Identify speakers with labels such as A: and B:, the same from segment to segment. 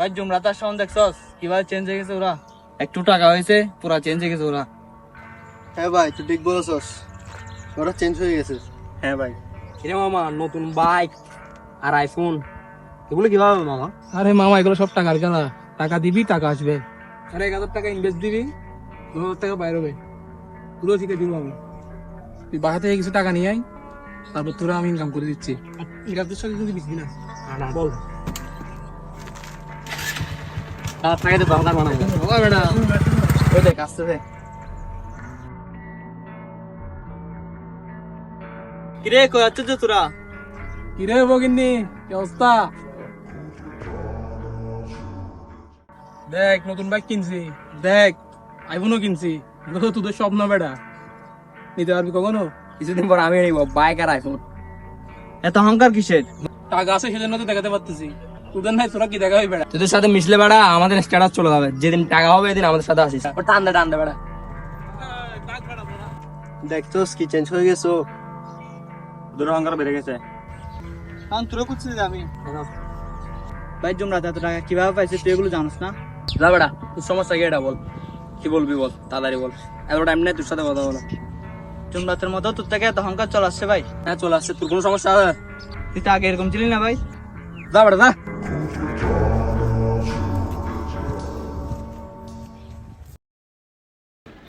A: ভাই জুমরাতার সাউন্ড দেখছস? কীভাবে চেঞ্জ হয়ে গেছে ওরা? একটু টাকা হয়েছে পুরা চেঞ্জ হয়ে গেছে ওরা।
B: হ্যাঁ ভাই তুই ঠিক বলেছস। ওরা চেঞ্জ হয়ে গেছে।
A: হ্যাঁ ভাই।
C: কিরে মামা নতুন বাইক আর আইফোন এগুলো কীভাবে মামা?
D: আরে মামা এগুলো সব টাকার খেলা। টাকা দিবি টাকা আসবে। আরে এক হাজার টাকা ইনভেস্ট দিবি দু হাজার টাকা বাইর হবে। পুরো শিখে দিব আমি তুই বাসা থেকে কিছু টাকা নিয়ে আয় তারপর তোরা আমি ইনকাম করে দিচ্ছি। সাথে কিন্তু বিকবি না
C: না বল। দরকার
A: ওই দেখ আসতেছে কিরে কই আছিস যে তোরা?
D: কিরে বগিন্নি কি অবস্থা? দেখ নতুন বাইক কিনছি। দেখ আইফোনও কিনছি। এগুলো তো তোদের স্বপ্ন বেটা। নিতে পারবি কখনো?
C: কিছুদিন পর আমি নিব বাইক আর আইফোন
A: এত অহংকার কিসের?
D: টাকা আছে সেজন্য তো দেখাতে পারতেছি। তোদের নাই তোরা কি দেখাবি বেটা
C: তোদের সাথে মিশলে বেড়া আমাদের স্ট্যাটাস চলে যাবে। যেদিন টাকা হবে এদিন আমাদের সাথে আসিস।
A: ও টান দে টান দে বেড়া
B: দেখছস কি চেঞ্জ হয়ে গেছো
C: তোর অহংকার বেড়ে গেছে।
A: কারণ তোরা করছিস আমি। ভাই জুমরাত এত টাকা কীভাবে পাইছিস তুই এগুলো জানিস না?
C: যা বেড়া তোর সমস্যা কি এটা বল? কি বলবি বল তাড়াতাড়ি বল। এত টাইম নেই তোর সাথে কথা বলো।
A: জুমরাতের মতো তোর থেকে এত অহংকার চলে আসছে ভাই।
C: হ্যাঁ চলে আসছে। তোর কোনো সমস্যা? আছে
A: তুই তো আগে এরকম ছিলি না ভাই।
C: যা বেড়া যা।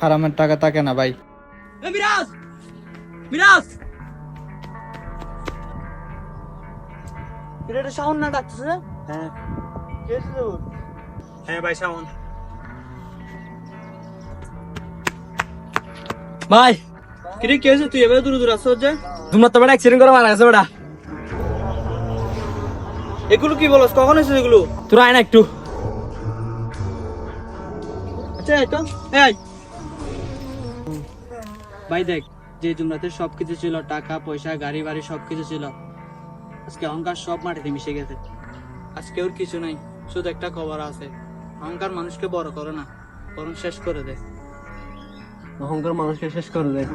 A: হারামের টাকা থাকে না ভাই।
C: মিরাজ! মিরাজ!
A: এটা সাউন্ড না ডাকতেছে?
B: হ্যাঁ?
C: হ্যাঁ ভাই
A: কিরে কে হয়েছে তুই? এভাবে দূর দূর যে
C: তোমরা তো বেড়া অ্যাক্সিডেন্ট করে মারা গেছে বেড়া।
A: এগুলো কি বলস? কখন এসেছে এগুলো?
C: তোরা আয় না একটু।
A: আচ্ছা এই তো। এই। ভাই দেখ যে জুমরাতে সবকিছু ছিল টাকা পয়সা গাড়ি বাড়ি সবকিছু ছিল আজকে অহংকার সব মাটিতে মিশে গেছে। আজকে ওর কিছু নাই শুধু একটা খবর আছে। অহংকার মানুষকে বড় করে না বরং শেষ করে দেয়
B: অহংকার মানুষকে শেষ করে দেয়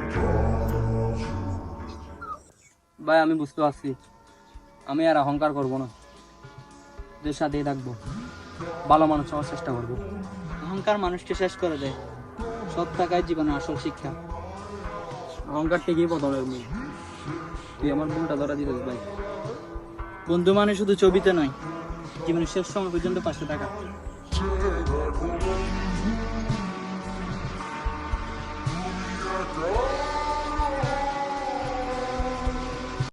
C: ভাই আমি বুঝতে পারছি। আমি আর অহংকার করব না। যে সাথেই থাকব। ভালো মানুষ হওয়ার চেষ্টা করব।
A: অহংকার মানুষকে শেষ করে দেয় সৎ থাকায় জীবনের আসল শিক্ষা।
C: অহংকার ঠিকই প্রথমের মূল তুই আমার ভুলটা ধরা দিতে ভাই।
A: বন্ধু মানে শুধু ছবিতে নয়, জীবনের শেষ সময় পর্যন্ত পাশে থাকা